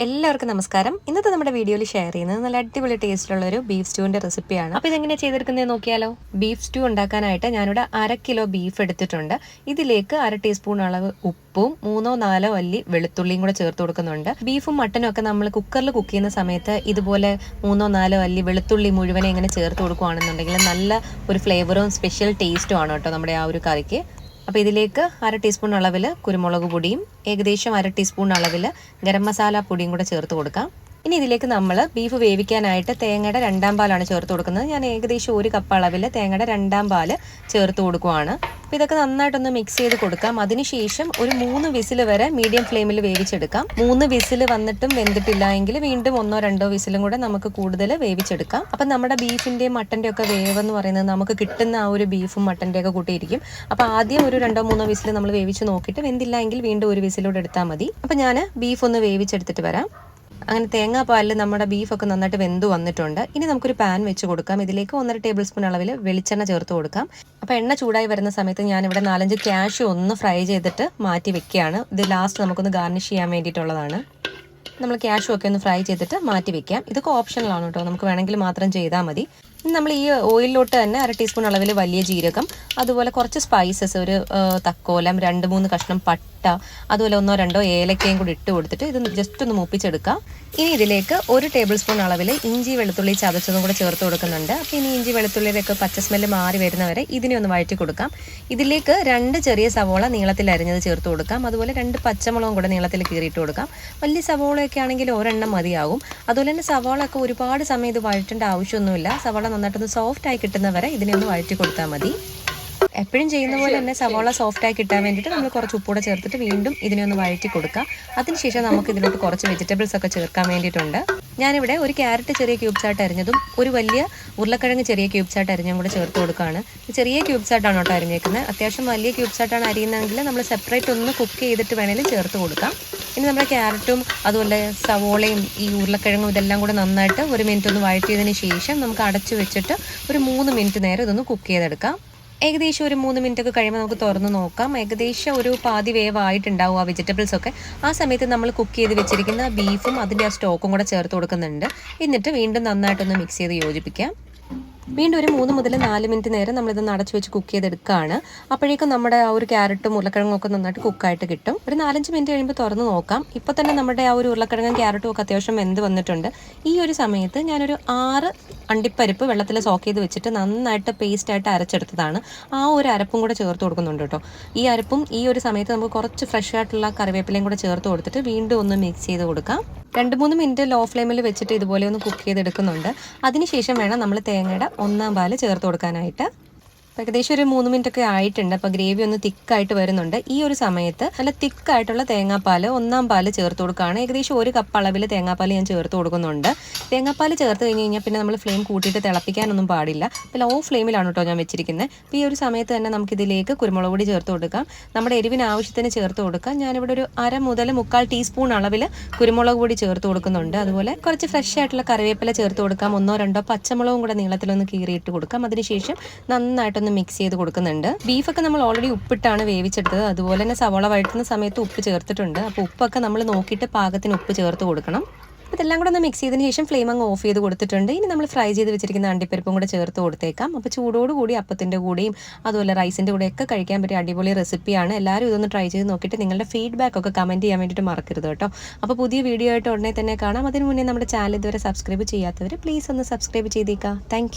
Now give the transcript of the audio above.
എല്ലാവർക്കും നമസ്കാരം. ഇന്നത്തെ നമ്മുടെ വീഡിയോയിൽ ഷെയർ ചെയ്യുന്നത് നല്ല അടിപൊളി ടേസ്റ്റിലുള്ള ഒരു ബീഫ് സ്റ്റൂവിന്റെ റെസിപ്പിയാണ് അപ്പോൾ ഇതെങ്ങനെ ചെയ്തെടുക്കുന്നത് നോക്കിയാലോ? ബീഫ് സ്റ്റൂ ഉണ്ടാക്കാനായിട്ട് ഞാനിവിടെ അര കിലോ ബീഫ് എടുത്തിട്ടുണ്ട്. ഇതിലേക്ക് അര ടീസ്പൂൺ അളവ് ഉപ്പും മൂന്നോ നാലോ അല്ലി വെളുത്തുള്ളിയും കൂടെ ചേർത്ത് കൊടുക്കുന്നുണ്ട്. ബീഫും മട്ടനും ഒക്കെ നമ്മൾ കുക്കറിൽ കുക്ക് ചെയ്യുന്ന സമയത്ത് ഇതുപോലെ മൂന്നോ നാലോ അല്ലി വെളുത്തുള്ളി മുഴുവനെ ഇങ്ങനെ ചേർത്ത് കൊടുക്കുകയാണെന്നുണ്ടെങ്കിൽ നല്ല ഒരു ഫ്ലേവറും സ്പെഷ്യൽ ടേസ്റ്റും ആണ് കേട്ടോ നമ്മുടെ ആ ഒരു കറിക്ക്. അപ്പോൾ ഇതിലേക്ക് അര ടീസ്പൂൺ അളവിൽ കുരുമുളക് പൊടിയും ഏകദേശം അര ടീസ്പൂൺ അളവിൽ ഗരം മസാല പൊടിയും കൂടെ ചേർത്ത് കൊടുക്കാം. ഇനി ഇതിലേക്ക് നമ്മൾ ബീഫ് വേവിക്കാനായിട്ട് തേങ്ങയുടെ രണ്ടാം പാലാണ് ചേർത്ത് കൊടുക്കുന്നത്. ഞാൻ ഏകദേശം ഒരു കപ്പ് അളവിൽ തേങ്ങയുടെ രണ്ടാം പാൽ ചേർത്ത് കൊടുക്കുവാണ്. അപ്പോൾ ഇതൊക്കെ നന്നായിട്ടൊന്ന് മിക്സ് ചെയ്ത് കൊടുക്കാം. അതിനുശേഷം ഒരു മൂന്ന് വിസിൽ വരെ മീഡിയം ഫ്ലെയിമിൽ വേവിച്ചെടുക്കാം. മൂന്ന് വിസിൽ വന്നിട്ടും വെന്തിട്ടില്ല എങ്കിൽ വീണ്ടും ഒന്നോ രണ്ടോ വിസിലും കൂടെ നമുക്ക് കൂടുതൽ വേവിച്ചെടുക്കാം. അപ്പം നമ്മുടെ ബീഫിന്റെയും മട്ടന്റെ ഒക്കെ എന്ന് പറയുന്നത് നമുക്ക് കിട്ടുന്ന ആ ഒരു ബീഫും മട്ടന്റെ ഒക്കെ കൂട്ടിയിരിക്കും. അപ്പോൾ ആദ്യം ഒരു രണ്ടോ മൂന്നോ വിസിൽ നമ്മൾ വേവിച്ച് നോക്കിയിട്ട് വെന്തില്ല എങ്കിൽ വീണ്ടും ഒരു വിസിലൂടെ എടുത്താൽ മതി. അപ്പം ഞാൻ ബീഫ് ഒന്ന് വേവിച്ചെടുത്തിട്ട് വരാം. അങ്ങനെ തേങ്ങാപ്പാലിൽ നമ്മുടെ ബീഫൊക്കെ നന്നായിട്ട് വെന്ത് വന്നിട്ടുണ്ട്. ഇനി നമുക്കൊരു പാൻ വെച്ച് കൊടുക്കാം. ഇതിലേക്ക് ഒന്നര ടേബിൾ സ്പൂൺ അളവിൽ വെളിച്ചെണ്ണ ചേർത്ത് കൊടുക്കാം. അപ്പോൾ എണ്ണ ചൂടായി വരുന്ന സമയത്ത് ഞാനിവിടെ നാലഞ്ച് ക്യാഷ് ഒന്ന് ഫ്രൈ ചെയ്തിട്ട് മാറ്റി വെക്കുകയാണ്. ഇത് ലാസ്റ്റ് നമുക്കൊന്ന് ഗാർണിഷ് ചെയ്യാൻ വേണ്ടിയിട്ടുള്ളതാണ്. നമ്മൾ ക്യാഷും ഒക്കെ ഒന്ന് ഫ്രൈ ചെയ്തിട്ട് മാറ്റി വെക്കാം. ഇതൊക്കെ ഓപ്ഷണലാണ് കേട്ടോ. നമുക്ക് വേണമെങ്കിൽ മാത്രം ചെയ്താൽ മതി. നമ്മൾ ഈ ഓയിലിലോട്ട് തന്നെ അര ടീസ്പൂൺ അളവിൽ വലിയ ജീരകം അതുപോലെ കുറച്ച് സ്പൈസസ് ഒരു തക്കോലം രണ്ട് മൂന്ന് കഷ്ണം പട്ട അതുപോലെ ഒന്നോ രണ്ടോ ഏലക്കയും കൂടി ഇട്ട് കൊടുത്തിട്ട് ഇത് ജസ്റ്റ് ഒന്ന് മൂപ്പിച്ചെടുക്കാം. ഇനി ഇതിലേക്ക് ഒരു ടേബിൾ സ്പൂൺ അളവിൽ ഇഞ്ചി വെളുത്തുള്ളി ചതച്ചതും കൂടെ ചേർത്ത് കൊടുക്കുന്നുണ്ട്. അപ്പോൾ ഇനി ഇഞ്ചി വെളുത്തുള്ളിയിലൊക്കെ പച്ച സ്മെല്ല് മാറി വരുന്നവരെ ഇതിനെ ഒന്ന് വഴറ്റി കൊടുക്കാം. ഇതിലേക്ക് രണ്ട് ചെറിയ സവോള നീളത്തിൽ അരിഞ്ഞത് ചേർത്ത് കൊടുക്കാം. അതുപോലെ രണ്ട് പച്ചമുളകും കൂടെ നീളത്തിൽ കീറിയിട്ട് കൊടുക്കാം. വലിയ സവോളയൊക്കെ ആണെങ്കിൽ ഒരെണ്ണം മതിയാകും അതുപോലെ തന്നെ സവോള ഒക്കെ ഒരുപാട് സമയം ഇത് വഴറ്റേണ്ട ആവശ്യമൊന്നുമില്ല. സവോള നന്നായിട്ടൊന്ന് സോഫ്റ്റായി കിട്ടുന്നവരെ ഇതിനെ ഒന്ന് വഴറ്റി കൊടുത്താൽ മതി. എപ്പോഴും ചെയ്യുന്ന പോലെ തന്നെ സവോള സോഫ്റ്റ് ആയി കിട്ടാൻ വേണ്ടിയിട്ട് നമ്മൾ കുറച്ച് ഉപ്പൂടെ ചേർത്തിട്ട് വീണ്ടും ഇതിനെ ഒന്ന് വഴറ്റി കൊടുക്കുക അതിനുശേഷം നമുക്ക് ഇതിലോട്ട് കുറച്ച് വെജിറ്റബിൾസ് ഒക്കെ ചേർക്കാൻ വേണ്ടിയിട്ടുണ്ട്. ഞാനിവിടെ ഒരു ക്യാരറ്റ് ചെറിയ ക്യൂബ്സ് ആയിട്ട് അരിഞ്ഞതും ഒരു വലിയ ഉരുളക്കിഴങ്ങ് ചെറിയ ക്യൂബ്സ് ആയിട്ട് അരിഞ്ഞും കൂടെ ചേർത്ത് കൊടുക്കുകയാണ്. ചെറിയ ക്യൂബ്സ് ആയിട്ടാണ് കേട്ടോ അരിഞ്ഞേക്കുന്നത്. അത്യാവശ്യം വലിയ ക്യൂബ്സ് ആയിട്ടാണ് അരിയുന്നതെങ്കിൽ നമ്മൾ സെപ്പറേറ്റ് ഒന്ന് കുക്ക് ചെയ്തിട്ട് വേണമെങ്കിൽ ചേർത്ത് കൊടുക്കാം. ഇനി നമ്മുടെ ക്യാരറ്റും അതുപോലെ സവോളയും ഈ ഉരുളക്കിഴങ്ങും ഇതെല്ലാം കൂടെ നന്നായിട്ട് ഒരു മിനിറ്റ് ഒന്ന് വഴറ്റിയതിന് ശേഷം നമുക്ക് അടച്ചു വെച്ചിട്ട് ഒരു മൂന്ന് മിനിറ്റ് നേരം ഇതൊന്ന് കുക്ക് ചെയ്തെടുക്കാം. ഏകദേശം ഒരു മൂന്ന് മിനിറ്റ് ഒക്കെ കഴിയുമ്പോൾ നമുക്ക് തുറന്ന് നോക്കാം. ഏകദേശം ഒരു പാതി വേവ് ആയിട്ടുണ്ടാവും ആ വെജിറ്റബിൾസ് ഒക്കെ. ആ സമയത്ത് നമ്മൾ കുക്ക് ചെയ്ത് വെച്ചിരിക്കുന്ന ബീഫും അതിന്റെ ആ സ്റ്റോക്കും കൂടെ ചേർത്ത് കൊടുക്കുന്നുണ്ട്. എന്നിട്ട് വീണ്ടും നന്നായിട്ടൊന്ന് മിക്സ് ചെയ്ത് യോജിപ്പിക്കാം. വീണ്ടും ഒരു മൂന്ന് മുതൽ നാല് മിനിറ്റ് നേരം നമ്മളിത് അടച്ചു വെച്ച് കുക്ക് ചെയ്തെടുക്കുകയാണ് അപ്പോഴേക്കും നമ്മുടെ ആ ഒരു ക്യാരറ്റും ഉരുളക്കിഴങ്ങും ഒക്കെ നന്നായിട്ട് കുക്കായിട്ട് കിട്ടും. ഒരു നാലഞ്ച് മിനിറ്റ് കഴിയുമ്പോൾ തുറന്ന് നോക്കാം. ഇപ്പോൾ തന്നെ നമ്മുടെ ആ ഒരു ഉരുളക്കിഴങ്ങും ക്യാരറ്റും ഒക്കെ അത്യാവശ്യം വെന്ത് വന്നിട്ടുണ്ട്. ഈ ഒരു സമയത്ത് ഞാനൊരു ആറ് അണ്ടിപ്പരിപ്പ് വെള്ളത്തിൽ സോക്ക് ചെയ്ത് വെച്ചിട്ട് നന്നായിട്ട് പേസ്റ്റായിട്ട് അരച്ചെടുത്തതാണ്. ആ ഒരു അരപ്പും കൂടെ ചേർത്ത് കൊടുക്കുന്നുണ്ട് കേട്ടോ. ഈ അരപ്പും ഈ ഒരു സമയത്ത് നമുക്ക് കുറച്ച് ഫ്രഷ് ആയിട്ടുള്ള കറിവേപ്പിലയും കൂടെ ചേർത്ത് കൊടുത്തിട്ട് വീണ്ടും ഒന്ന് മിക്സ് ചെയ്ത് കൊടുക്കാം. രണ്ട് മൂന്ന് മിനിറ്റ് ലോ ഫ്ലെയിമിൽ വെച്ചിട്ട് ഇതുപോലെ ഒന്ന് കുക്ക് ചെയ്തെടുക്കുന്നുണ്ട്. അതിനുശേഷം വേണം നമ്മൾ തേങ്ങയുടെ ഒന്നാം പാൽ ചേർത്ത് കൊടുക്കാനായിട്ട്. ഏകദേശം ഒരു മൂന്ന് മിനിറ്റ് ഒക്കെ ആയിട്ടുണ്ട്. അപ്പോൾ ഗ്രേവി ഒന്ന് തിക്കായിട്ട് വരുന്നുണ്ട്. ഈ ഒരു സമയത്ത് നല്ല തിക്കായിട്ടുള്ള തേങ്ങാപ്പാൽ ഒന്നാം പാൽ ചേർത്ത് കൊടുക്കുകയാണ്. ഏകദേശം ഒരു കപ്പ് അളവിൽ തേങ്ങാപ്പാൽ ഞാൻ ചേർത്ത് കൊടുക്കുന്നുണ്ട്. തേങ്ങാപ്പാൽ ചേർത്ത് കഴിഞ്ഞ് കഴിഞ്ഞാൽ പിന്നെ നമ്മൾ ഫ്ലെയിം കൂട്ടിയിട്ട് തിളപ്പിക്കാനൊന്നും പാടില്ല. അപ്പോൾ ലോ ഫ്ലെയിമിലാണ് കേട്ടോ ഞാൻ വെച്ചിരിക്കുന്നത് അപ്പോൾ ഈ ഒരു സമയത്ത് തന്നെ നമുക്കിതിലേക്ക് കുരുമുളക് പൊടി ചേർത്ത് കൊടുക്കാം. നമ്മുടെ എരിവിന് ആവശ്യത്തിന് ചേർത്ത് കൊടുക്കാം. ഞാനിവിടെ ഒരു അര മുതൽ മുക്കാൽ ടീസ്പൂൺ അളവിൽ കുരുമുളക് പൊടി ചേർത്ത് കൊടുക്കുന്നുണ്ട്. അതുപോലെ കുറച്ച് ഫ്രഷ് ആയിട്ടുള്ള കറിവേപ്പില ചേർത്ത് കൊടുക്കാം. ഒന്നോ രണ്ടോ പച്ചമുളകും കൂടെ നീളത്തിലൊന്ന് കീറിയിട്ട് കൊടുക്കാം. അതിനുശേഷം നന്നായിട്ട് ഒന്ന് മിക്സ് ചെയ്ത് കൊടുക്കുന്നുണ്ട്. ബീഫൊക്കെ നമ്മൾ ഓൾറെഡി ഉപ്പിട്ടാണ് വേവിച്ചെടുത്തത്. അതുപോലെ തന്നെ സവോള വഴറ്റുന്ന സമയത്ത് ഉപ്പ് ചേർത്തിട്ടുണ്ട്. അപ്പോൾ ഉപ്പൊക്കെ നമ്മൾ നോക്കിയിട്ട് പാകത്തിന് ഉപ്പ് ചേർത്ത് കൊടുക്കണം. ഇതെല്ലാം കൂടെ ഒന്ന് മിക്സ് ചെയ്തതിന് ശേഷം ഫ്ലെയിം അങ്ങ് ഓഫ് ചെയ്ത് കൊടുത്തിട്ടുണ്ട്. ഇനി നമ്മൾ ഫ്രൈ ചെയ്ത് വെച്ചിരിക്കുന്ന അണ്ടിപ്പരിപ്പും കൂടെ ചേർത്ത് കൊടുത്തേക്കാം. അപ്പോൾ ചൂടോട് കൂടി അപ്പത്തിന്റെ കൂടെയും അതുപോലെ റൈസിന്റെ കൂടെയൊക്കെ കഴിക്കാൻ പറ്റിയ അടിപൊളി റെസിപ്പിയാണ് എല്ലാവരും ഇതൊന്ന് ട്രൈ ചെയ്ത് നോക്കിയിട്ട് നിങ്ങളുടെ ഫീഡ്ബാക്ക് ഒക്കെ കമന്റ് ചെയ്യാൻ വേണ്ടിയിട്ട് മറക്കരുത് കേട്ടോ. അപ്പോൾ പുതിയ വീഡിയോ ആയിട്ട് ഉടനെ തന്നെ കാണാം. അതിന് മുന്നേ നമ്മുടെ ചാനൽ ഇതുവരെ സബ്സ്ക്രൈബ് ചെയ്യാത്തവർ പ്ലീസ് ഒന്ന് സബ്സ്ക്രൈബ് ചെയ്തേക്കാം. താങ്ക്